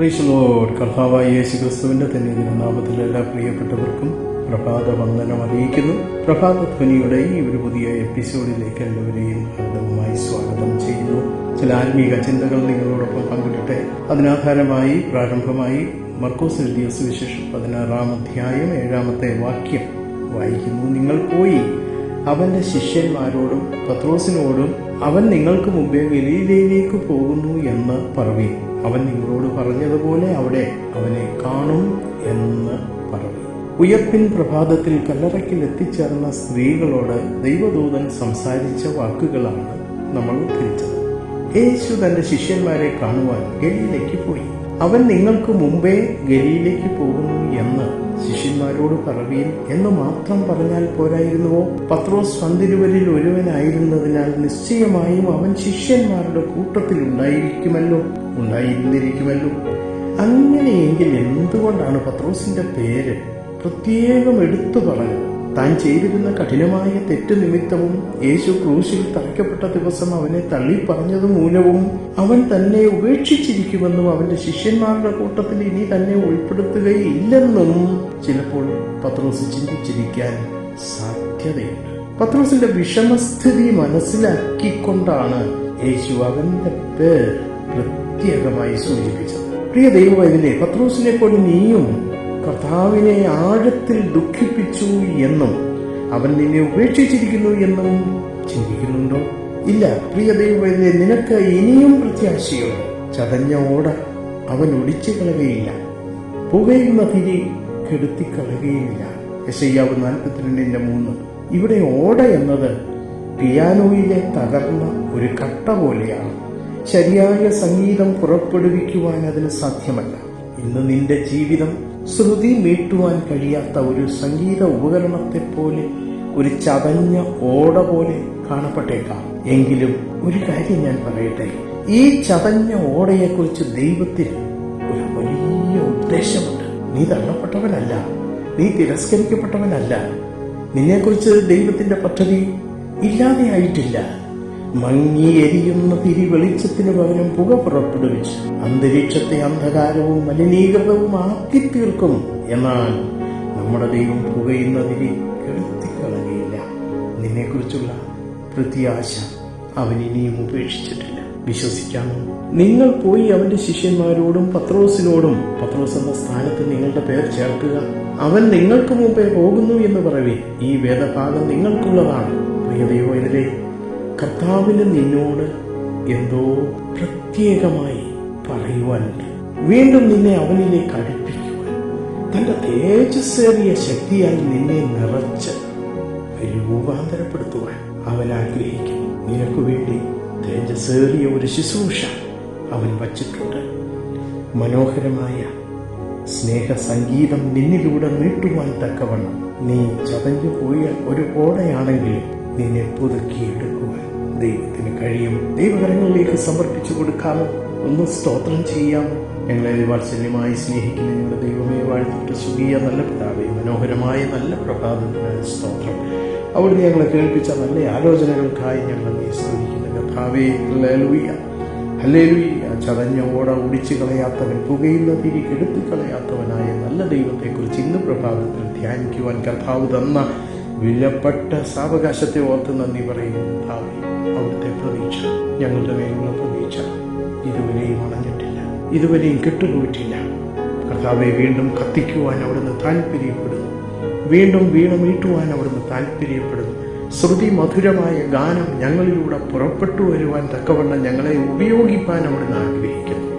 പ്രീശലോഡ് കർത്താവായ യേശു ക്രിസ്തുവിന്റെ തന്നെ നാമത്തിൽ എല്ലാ പ്രിയപ്പെട്ടവർക്കും പ്രഭാത വന്ദനം അറിയിക്കുന്നു. പ്രഭാത ധ്വനിയുടെ ഈ ഒരു പുതിയ എപ്പിസോഡിലേക്ക് എല്ലാവരെയും ഹൃദയമായി സ്വാഗതം ചെയ്യുന്നു. ചില ആത്മീക ചിന്തകൾ നിങ്ങളോടൊപ്പം പങ്കിടട്ടെ. അതിനാധാരമായി പ്രാരംഭമായി മർക്കോസ് എഴുതിയ സുവിശേഷം പതിനാറാം അധ്യായം ഏഴാമത്തെ വാക്യം വായിക്കുന്നു. നിങ്ങൾ പോയി അവന്റെ ശിഷ്യന്മാരോടും പത്രോസിനോടും അവൻ നിങ്ങൾക്ക് മുമ്പേ ഗലീലയിലേക്ക് പോകുന്നു എന്ന് പറവി. അവൻ നിങ്ങളോട് പറഞ്ഞതുപോലെ അവിടെ അവനെ കാണും എന്ന് പറവി. ഉയർപ്പിൻ പ്രഭാതത്തിൽ കല്ലറയ്ക്കിൽ എത്തിച്ചേർന്ന സ്ത്രീകളോട് ദൈവദൂതൻ സംസാരിച്ച വാക്കുകളാണ് നമ്മൾ ഉദ്ധരിച്ചത് യേശു തന്റെ ശിഷ്യന്മാരെ കാണുവാൻ ഗലിയിലേക്ക് പോയി. അവൻ നിങ്ങൾക്ക് മുമ്പേ ഗലിയിലേക്ക് പോകുന്നു എന്ന് ശിഷ്യന്മാരോട് പറവീൻ എന്ന് മാത്രം പറഞ്ഞാൽ പോരായിരുന്നുവോ? പത്രോസ് പന്തിരുവരിൽ ഒരുവനായിരുന്നതിനാൽ നിശ്ചയമായും അവൻ ശിഷ്യന്മാരുടെ കൂട്ടത്തിൽ ഉണ്ടായിരിക്കുമല്ലോ. ഉണ്ടായിരുന്നിരിക്കുമല്ലോ അങ്ങനെയെങ്കിൽ എന്തുകൊണ്ടാണ് പത്രോസിന്റെ പേര് പ്രത്യേകം എടുത്തു പറഞ്ഞത് താൻ ചെയ്തിരുന്ന കഠിനമായ തെറ്റ് നിമിത്തവും യേശു ക്രൂശിൽ തറയ്ക്കപ്പെട്ട ദിവസം അവനെ തള്ളി പറഞ്ഞത് മൂലവും അവൻ തന്നെ ഉപേക്ഷിച്ചിരിക്കുമെന്നും അവന്റെ ശിഷ്യന്മാരുടെ കൂട്ടത്തിൽ ഇനി തന്നെ ഉൾപ്പെടുത്തുകയില്ലെന്നും ചിലപ്പോൾ പത്രോസ് ചിന്തിച്ചിരിക്കാൻ സാധ്യതയുണ്ട്. പത്രോസിന്റെ വിഷമസ്ഥിതി മനസ്സിലാക്കിക്കൊണ്ടാണ് യേശു അവന്റെ പേർ പ്രത്യേകമായി സൂചിപ്പിച്ചത്. പ്രിയ ദൈവവൈദ്യനെ പത്രോസിനെ പോലെ നീയും കർത്താവിനെ ആഴത്തിൽ ദുഃഖിപ്പിച്ചു എന്നും അവൻ നിന്നെ ഉപേക്ഷിച്ചിരിക്കുന്നു എന്നും ചിന്തിക്കുന്നുണ്ടോ? ഇല്ല പ്രിയ ദൈവമേ നിനക്ക് ഇനിയും പ്രത്യാശയുണ്ട്. ചതഞ്ഞ ഓട അവൻ ഒടിച്ചു കളയുകയില്ല. പുകയുന്ന തിരി കെടുത്തിക്കളയുകയുമില്ല യശയ്യാവ് നാൽപ്പത്തിരണ്ടിന്റെ മൂന്ന്. ഇവിടെ ഓട എന്നത് പിയാനോയിലെ തകർന്ന ഒരു കട്ട പോലെയാണ്. ശരിയായ സംഗീതം പുറപ്പെടുവിക്കുവാൻ അതിന് സാധ്യമല്ല. ഇന്ന് നിന്റെ ജീവിതം ശ്രുതി മീട്ടുവാൻ കഴിയാത്ത ഒരു സംഗീത ഉപകരണത്തെ പോലെ ഒരു ചതഞ്ഞ ഓട പോലെ കാണപ്പെട്ടേക്കാം. എങ്കിലും ഒരു കാര്യം ഞാൻ പറയട്ടെ. ഈ ചതഞ്ഞ ഓടയെക്കുറിച്ച് ദൈവത്തിന് ഒരു വലിയ ഉദ്ദേശമുണ്ട്. നീ തള്ളപ്പെട്ടവനല്ല. നീ തിരസ്കരിക്കപ്പെട്ടവനല്ല. നിന്നെക്കുറിച്ച് ദൈവത്തിന്റെ പദ്ധതി ഇല്ലാതെയായിട്ടില്ല. മങ്ങി എരിയുന്ന തിരി വെളിച്ചത്തിന് പകരം പുക പുറപ്പെടുവിച്ച്. അന്തരീക്ഷത്തെ അന്ധകാരവും മലിനീകൃതവും ആക്കി തീർക്കും എന്നാൽ നമ്മുടെ ദൈവം പുകയുന്ന തിരി കെടുത്തിക്കളയുകയില്ല. നിന്നെക്കുറിച്ചുള്ള പ്രത്യാശ അവൻ ഇനിയും ഉപേക്ഷിച്ചിട്ടില്ല. വിശ്വസിക്കാമോ? നിങ്ങൾ പോയി അവന്റെ ശിഷ്യന്മാരോടും പത്രോസിനോടും പത്രോസ് എന്ന സ്ഥാനത്ത് നിങ്ങളുടെ പേർ ചേർക്കുക. അവൻ നിങ്ങൾക്ക് മുമ്പേ പോകുന്നു എന്ന് പറവേ. ഈ വേദഭാഗം നിങ്ങൾക്കുള്ളതാണ്. പ്രിയ ദൈവത്തിലെ കർത്താവിന് നിന്നോട് എന്തോ പ്രത്യേകമായി പറയുവാനുണ്ട് വീണ്ടും നിന്നെ അവനിലേക്ക് അടുപ്പിക്കുവാൻ. തന്റെ തേജസ്സേറിയ ശക്തിയായി നിന്നെ നിറച്ച് രൂപാന്തരപ്പെടുത്തുവാൻ അവൻ ആഗ്രഹിക്കുന്നു. നിനക്ക് വേണ്ടി തേജസ്സേറിയ ഒരു ശുശ്രൂഷ അവൻ വച്ചിട്ടുണ്ട്. മനോഹരമായ സ്നേഹ സംഗീതം നിന്നിലൂടെ നീട്ടുവാൻ തക്കവണ്ണം നീ ചതഞ്ഞു പോയ ഒരു ഓടയാണെങ്കിലും നിന്നെ പുതുക്കിയെടുക്കുവാൻ ദൈവത്തിന് കഴിയും. ദൈവകരങ്ങളിലേക്ക് സമർപ്പിച്ചു കൊടുക്കാമോ ഒന്ന് സ്തോത്രം ചെയ്യാമോ ഞങ്ങളെ വാത്സല്യമായി സ്നേഹിക്കുന്ന ഞങ്ങളുടെ ദൈവമേ വാഴ്ത്തിട്ട് സുഖിയ നല്ല പിതാവേ മനോഹരമായ നല്ല പ്രഭാതത്തിനായ സ്തോത്രം. അവിടുന്ന് ഞങ്ങളെ കേൾപ്പിച്ച നല്ല ആലോചനകൾക്കായി ഞങ്ങൾ നീ സ്തുതിക്കുന്ന കഥാവേ ഹല്ലേലൂയ. ചതഞ്ഞ ഓട ഒടിച്ചു കളയാത്തവൻ പുകയുന്ന തിരി കെടുത്തി കളയാത്തവനായ നല്ല ദൈവത്തെക്കുറിച്ച് ഇന്ന് പ്രഭാതത്തിൽ ധ്യാനിക്കുവാൻ കർത്താവ് തന്ന വിലപ്പെട്ട സാവകാശത്തെ ഓർത്ത് നന്ദി പറയുന്നു. ഭാവി അവിടുത്തെ പ്രതീക്ഷ ഞങ്ങളുടെ മേലുള്ള പ്രതീക്ഷ ഇതുവരെയും അണഞ്ഞിട്ടില്ല. ഇതുവരെയും കെട്ടുപോയിട്ടില്ല. കർത്താവെ വീണ്ടും കത്തിക്കുവാൻ അവിടുന്ന് താല്പര്യപ്പെടുന്നു വീണ്ടും വീണമീട്ടുവാൻ അവിടുന്ന് താല്പര്യപ്പെടുന്നു ശ്രുതി മധുരമായ ഗാനം ഞങ്ങളിലൂടെ പുറപ്പെട്ടു വരുവാൻ തക്കവണ്ണം ഞങ്ങളെ ഉപയോഗിക്കാൻ അവിടുന്ന് ആഗ്രഹിക്കുന്നു.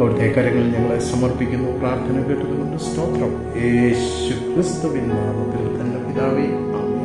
അവിടുത്തെ കരങ്ങളിൽ ഞങ്ങളെ സമർപ്പിക്കുന്നു. പ്രാർത്ഥന കേട്ടതുകൊണ്ട് സ്തോത്രം. യേശു ക്രിസ്തുവിൻ നാമത്തിൽ തന്നെ പിതാവേ ആമേൻ.